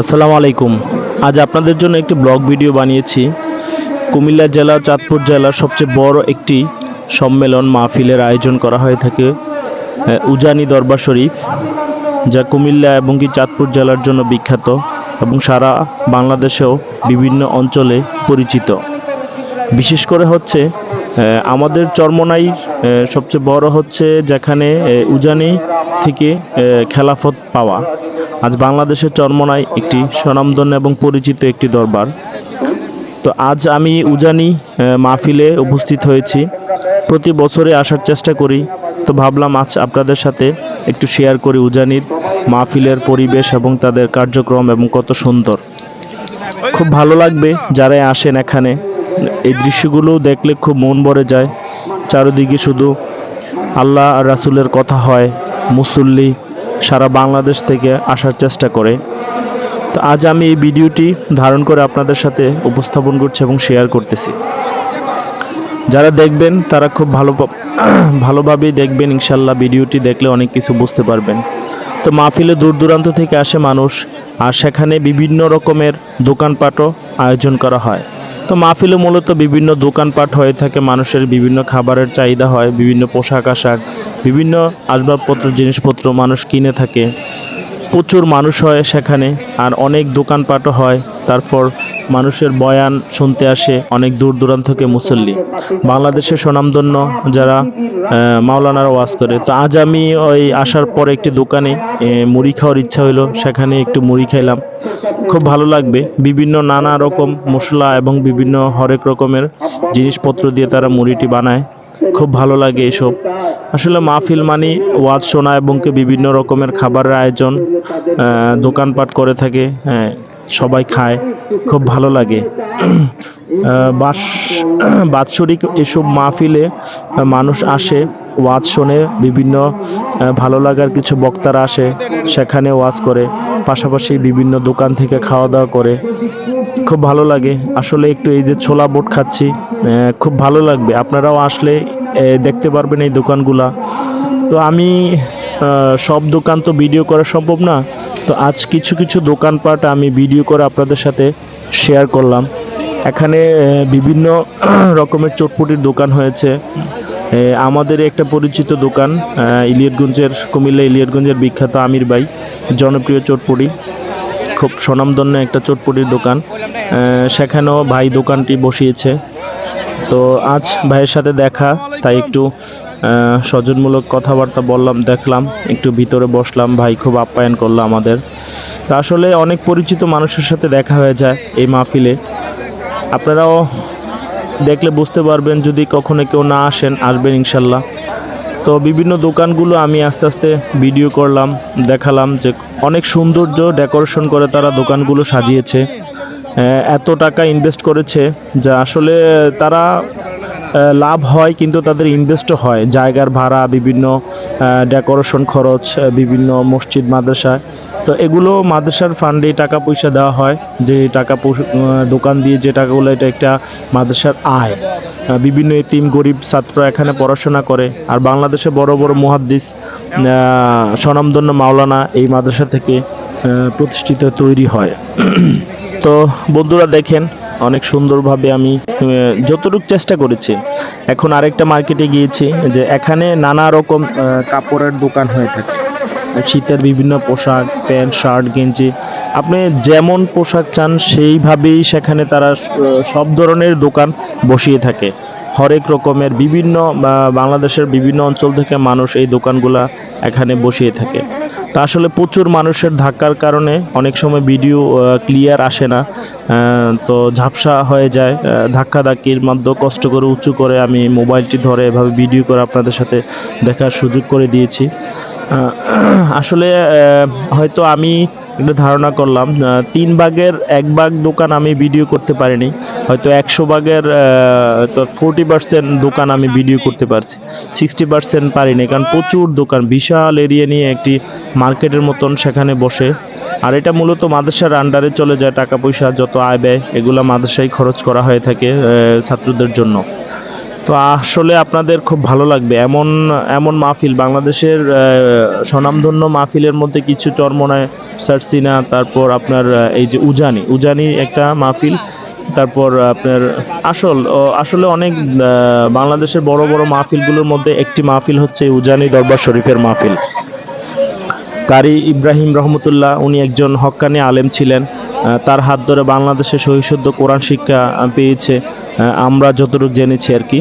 আসসালামু আলাইকুম। আজ আপনাদের জন্য একটি ব্লগ ভিডিও বানিয়েছি। কুমিল্লা জেলা, চাঁদপুর জেলার সবচেয়ে বড় একটি সম্মেলন মাহফিলের আয়োজন করা হয়ে থাকে উজানি দরবার শরীফ, যা কুমিল্লা এবং কি চাঁদপুর জেলার জন্য বিখ্যাত এবং সারা বাংলাদেশেও বিভিন্ন অঞ্চলে পরিচিত। বিশেষ করে হচ্ছে আমাদের চরমনাই সবচেয়ে বড় হচ্ছে যেখানে উজানি থেকে খেলাফত পাওয়া। আজ বাংলাদেশের চরমনাই একটি স্বনামধন্য এবং পরিচিত একটি দরবার। তো আজ আমি উজানি মাহফিলে উপস্থিত হয়েছি। প্রতি বছরে আসার চেষ্টা করি। তো ভাবলাম আজ আপনাদের সাথে একটু শেয়ার করি উজানির মাহফিলের পরিবেশ এবং তাদের কার্যক্রম এবং কত সুন্দর। খুব ভালো লাগবে যারা আসেন এখানে। এই দৃশ্যগুলো দেখলে খুব মন ভরে যায়। চারিদিকে শুধু আল্লাহ রাসুলের কথা হয়। মুসল্লি সারা বাংলাদেশ থেকে আসার চেষ্টা করে। তো আজ আমি এই ভিডিওটি ধারণ করে আপনাদের সাথে উপস্থাপন করছি এবং শেয়ার করতেছি। যারা দেখবেন, তারা খুব ভালো ভালোভাবেই দেখবেন, ইনশাল্লাহ ভিডিওটি দেখলে অনেক কিছু বুঝতে পারবেন। তো মাহফিলে দূর দূরান্ত থেকে আসে মানুষ, আর সেখানে বিভিন্ন রকমের দোকানপাটও আয়োজন করা হয়। তো মাহফিলে মূলত বিভিন্ন দোকানপাট হয়ে থাকে, মানুষের বিভিন্ন খাবারের চাহিদা হয়, বিভিন্ন পোশাক আশাক, বিভিন্ন আসবাবপত্র, জিনিসপত্র মানুষ কিনে থাকে। প্রচুর মানুষ হয় সেখানে, আর অনেক দোকানপাটও হয়। তারপর মানুষের বয়ান শুনতে আসে অনেক দূর দূরান্ত থেকে মুসল্লি। বাংলাদেশের স্বনামধন্য যারা মাওলানার ওয়াজ করে। তো আজ আমি ওই আসার পর একটি দোকানে মুড়ি খাওয়ার ইচ্ছা হলো সেখানে একটু মুড়ি খাইলাম। খুব ভালো লাগবে। বিভিন্ন নানা রকম মশলা এবং বিভিন্ন হরেক রকমের জিনিসপত্র দিয়ে তারা মুড়িটি বানায়। খুব ভালো লাগে এসব। আসলে মাহফিল মানে ওয়াজ শোনা এবং বিভিন্ন রকমের খাবারের আয়োজন দোকানপাট করে থাকে হ্যাঁ। সবাই খায়, খুব ভালো লাগে। বাস, বাৎসরিক এসব মাহফিলে মানুষ আসে, ওয়াজ শোনে, বিভিন্ন ভালো লাগার কিছু বক্তারা আসে, সেখানে ওয়াজ করে, পাশাপাশি বিভিন্ন দোকান থেকে খাওয়া দাওয়া করে। খুব ভালো লাগে। আসলে একটু এই যে ছোলা বোট খাচ্ছি খুব ভালো লাগবে। আপনারাও আসলে দেখতে পারবেন এই দোকানগুলা। তো আমি সব দোকান তো ভিডিও করা সম্ভব না। তো আজ কিছু কিছু দোকানপাট আমি ভিডিও করে আপনাদের সাথে শেয়ার করলাম। এখানে বিভিন্ন রকমের চটপটির দোকান হয়েছে। আমাদের একটা পরিচিত দোকান ইলিয়টগঞ্জের, কুমিল্লা ইলিয়টগঞ্জের বিখ্যাত আমির ভাই, জনপ্রিয় চটপটি। খুব স্বনামধন্য একটা চটপটির দোকান। সেখানেও ভাই দোকানটি বসিয়েছে। তো আজ ভাইয়ের সাথে দেখা, তাই একটু স্বজনমূলক কথাবার্তা বললাম, দেখলাম, একটু ভিতরে বসলাম, ভাই খুব আপ্যায়ন করল আমাদের। তা আসলে অনেক পরিচিত মানুষের সাথে দেখা হয়ে যায় এই মাহফিলে। আপনারাও দেখলে বুঝতে পারবেন যদি কখনো কেউ না আসেন, আসবেন ইনশাল্লাহ। তো বিভিন্ন দোকানগুলো আমি আস্তে আস্তে ভিডিও করলাম, দেখালাম যে অনেক সৌন্দর্য ডেকোরেশন করে তারা দোকানগুলো সাজিয়েছে। এত টাকা ইনভেস্ট করেছে যা আসলে তারা লাভ হয়, কিন্তু তাদের ইনভেস্টও হয়। জায়গার ভাড়া, বিভিন্ন ডেকোরেশন খরচ বিভিন্ন মসজিদ মাদ্রাসায় তো এগুলো মাদ্রাসার ফান্ডে টাকা পয়সা দেওয়া হয়, যে টাকা দোকান দিয়ে যে টাকাগুলো, এটা একটা মাদ্রাসার আয়। বিভিন্ন এতিম গরিব ছাত্র এখানে পড়াশোনা করে। আর বাংলাদেশে বড় বড় মুহাদ্দিস স্বনামধন্য মাওলানা এই মাদ্রাসা থেকে প্রতিষ্ঠিত, তৈরি হয়। তো বন্ধুরা দেখেন, অনেক সুন্দরভাবে আমি যতটুকু চেষ্টা করেছি, এখন আরেকটা মার্কেটে গিয়েছি যে এখানে নানা রকম কাপড়ের দোকান হয়ে থাকে। শীতের বিভিন্ন পোশাক, প্যান্ট, শার্ট, গেঞ্জি, আপনি যেমন পোশাক চান সেইভাবেই সেখানে তারা সব ধরনের দোকান বসিয়ে থাকে। হরেক রকমের বিভিন্ন বাংলাদেশের বিভিন্ন অঞ্চল থেকে মানুষ এই দোকানগুলা এখানে বসিয়ে থাকে। তা আসলে প্রচুর মানুষের ধাক্কার কারণে অনেক সময় ভিডিও ক্লিয়ার আসে না। তো ঝাপসা হয়ে যায়। ধাক্কা ধাক্কির মাধ্যমে কষ্ট করে, উঁচু করে আমি মোবাইলটি ধরে এভাবে ভিডিও করে আপনাদের সাথে দেখার সুযোগ করে দিয়েছি। আসলে হয়তো আমি একটু ধারণা করলাম তিন ভাগের এক ভাগ দোকান আমি ভিডিও করতে পারিনি। হয়তো একশো ভাগের ফোরটি পার্সেন্ট দোকান আমি ভিডিও করতে পারছি। সিক্সটি পার্সেন্ট পারিনি, কারণ প্রচুর দোকান, বিশাল এরিয়া নিয়ে একটি মার্কেটের মতন সেখানে বসে। আর এটা মূলত মাদ্রাসার আন্ডারে চলে যায় টাকা পয়সা যত আয় ব্যয়, এগুলো মাদ্রাসায় খরচ করা হয়ে থাকে ছাত্রদের জন্য। তো আসলে আপনাদের খুব ভালো লাগবে। এমন এমন মাহফিল, বাংলাদেশের স্বনামধন্য মাহফিলের মধ্যে কিছু চরমনায় সারসিনা তারপর আপনার এই যে উজানি। উজানি একটা মাহফিল, তারপর আপনার আসল আসলে অনেক বাংলাদেশের বড় বড় মাহফিলগুলোর মধ্যে একটি মাহফিল হচ্ছে উজানি দরবার শরীফের মাহফিল। কারি ইব্রাহিম রহমতুল্লাহ উনি একজন হক্কানি আলেম ছিলেন। তার হাত ধরে বাংলাদেশে সহিশুদ্ধ কোরআন শিক্ষা পেয়েছে। আমরা যতটুকু জেনেছি আর কি।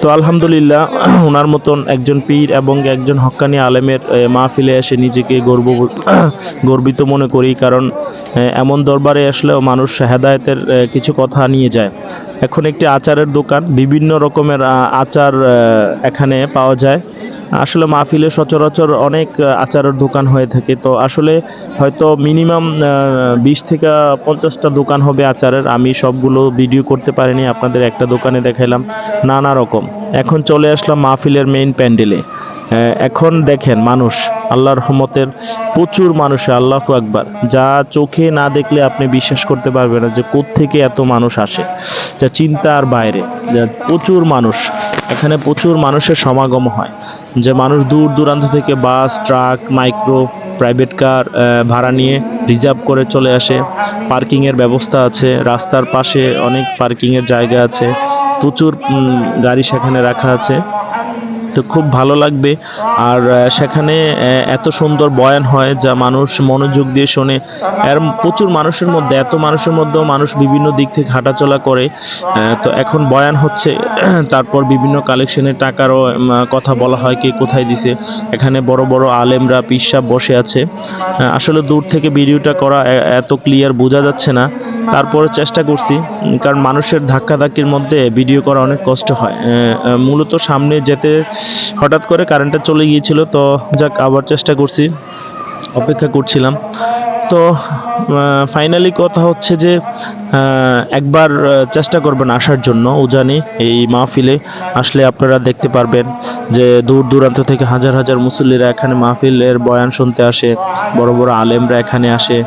তো আলহামদুলিল্লাহ ওনার মতন একজন পীর এবং একজন হক্কানি আলেমের আহ, মাহফিলে এসে নিজেকে গর্ব গর্বিত মনে করি। কারণ এমন দরবারে আসলেও মানুষ হেদায়তের কিছু কথা নিয়ে যায়। এখন একটি আচারের দোকান বিভিন্ন রকমের আচার এখানে পাওয়া যায়। আসলে মাহফিলে সচরাচর অনেক আচারের দোকান হয়ে থাকে। তো আসলে হয়তো মিনিমাম বিশ থেকে পঞ্চাশটা দোকান হবে আচারের। আমি সবগুলো ভিডিও করতে পারিনি, আপনাদের একটা দোকানে দেখাইলাম, নানা রকম। এখন চলে আসলাম মাহফিলের মেইন প্যান্ডেলে এখন দেখেন মানুষ, আল্লাহর রহমতের প্রচুর মানুষ, আল্লাহ আকবার। যা চোখে না দেখলে আপনি বিশ্বাস করতে পারবেন না যে থেকে এত মানুষ আসে। যা চিন্তার বাইরে, যা প্রচুর মানুষ, এখানে প্রচুর মানুষের সমাগম হয়। যে মানুষ দূর দূরান্ত থেকে bus, truck, micro, private car ভাড়া নিয়ে রিজার্ভ করে চলে আসে। পার্কিংয়ের ব্যবস্থা আছে, রাস্তার পাশে অনেক পার্কিংয়ের জায়গা আছে। প্রচুর গাড়ি সেখানে রাখা আছে। তো খুব ভালো লাগবে। আর সেখানে এত সুন্দর বয়ান হয় যা মানুষ মনোযোগ দিয়ে শোনে। এর প্রচুর মানুষের মধ্যে, এত মানুষের মধ্যেও মানুষ বিভিন্ন দিক থেকে হাঁটাচলা করে। তো এখন বয়ান হচ্ছে, তারপর বিভিন্ন কালেকশনের টাকারও কথা বলা হয় কে কোথায় দিছে। এখানে বড় বড় আলেমরা পিসাব বসে আছে। আসলে দূর থেকে ভিডিওটা করা এত ক্লিয়ার বোঝা যাচ্ছে না। তারপরে চেষ্টা করছি কারণ মানুষের ধাক্কাধাক্কির মধ্যে ভিডিও করা অনেক কষ্ট হয়। মূলত সামনে যেতে হঠাৎ করে কারেন্টটা চলে গিয়েছিল, তো যাক, আবার চেষ্টা করছি, অপেক্ষা করছিলাম। তো ফাইনালি কথা হচ্ছে যে একবার চেষ্টা করবেন আসার জন্য, উজানি, এই মাহফিলে আসলে আপনারা দেখতে পারবেন যে দূর দূরান্ত থেকে হাজার হাজার মুসল্লিরা এখানে মাহফিলের বয়ান শুনতে আসে, বড় বড় আলেমরা এখানে আসে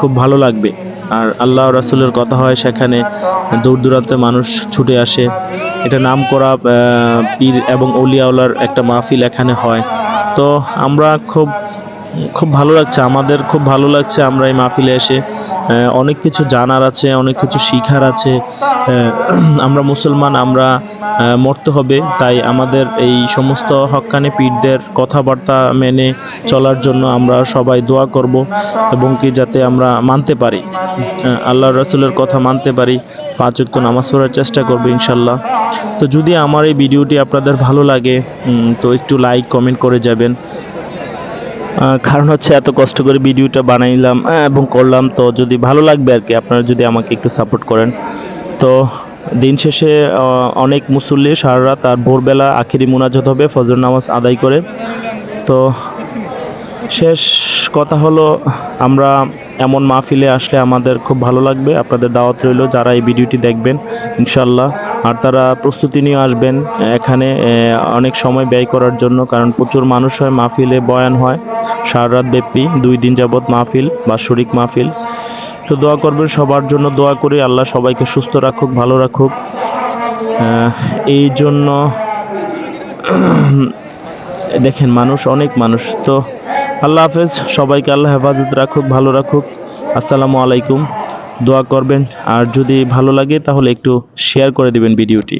খুব ভালো লাগবে। আর আল্লাহ রাসুলের কথা হয় সেখানে দূর দূরান্তে মানুষ ছুটে আসে। এটা নাম করা পীর এবং অলিয়াউলার একটা মাহফিল এখানে হয়। তো আমরা খুব খুব ভালো লাগছে, আমাদের খুব ভালো লাগছে আমরা এই মাহফিলে এসে। অনেক কিছু জানার আছে, অনেক কিছু শিখার আছে। আমরা মুসলমান, আমরা মরতে হবে, তাই আমাদের এই সমস্ত হক্কানি পীরদের কথাবার্তা মেনে চলার জন্য আমরা সবাই দোয়া করব এবং কি যাতে আমরা মানতে পারি। আল্লাহ রসুলের কথা মানতে পারি, পাঁচ ওয়াক্ত নামাজ পড়ার চেষ্টা করব ইনশাল্লাহ তো যদি আমার এই ভিডিওটি আপনাদের ভালো লাগে তো একটু লাইক কমেন্ট করে যাবেন। কারণ হচ্ছে এত কষ্ট করে ভিডিওটা বানাইলাম এবং করলাম, তো যদি ভালো লাগবে আর কি, আপনারা যদি আমাকে একটু সাপোর্ট করেন। তো দিন শেষে অনেক মুসল্লি সারা রাত আর ভোরবেলা আখিরি মোনাজত হবে, ফজর নামাজ আদায় করে। তো শেষ কথা হলো, আমরা এমন মাহফিলে আসলে আমাদের খুব ভালো লাগবে। আপনাদের দাওয়াত রইল, যারা এই ভিডিওটি দেখবেন ইনশাল্লাহ আর তারা প্রস্তুতি নিয়ে আসবেন এখানে অনেক সময় ব্যয় করার জন্য, কারণ প্রচুর মানুষ হয় মাহফিলে, বয়ান হয়। সারা রাত ব্যাপী দুই দিন যাবৎ মাহফিল বাৎসরিক মাহফিল। তো দোয়া করবেন সবার জন্য, দোয়া করি আল্লাহ সবাইকে সুস্থ রাখুক, ভালো রাখুক। এই জন্য, দেখেন মানুষ অনেক মানুষ, তো আল্লাহ হাফেজ, সবাইকে আল্লাহ হেফাজত রাখুক, ভালো রাখুক। আসসালামু আলাইকুম। দোয়া করবেন। আর যদি ভালো লাগে তাহলে একটু শেয়ার করে দিবেন ভিডিওটি।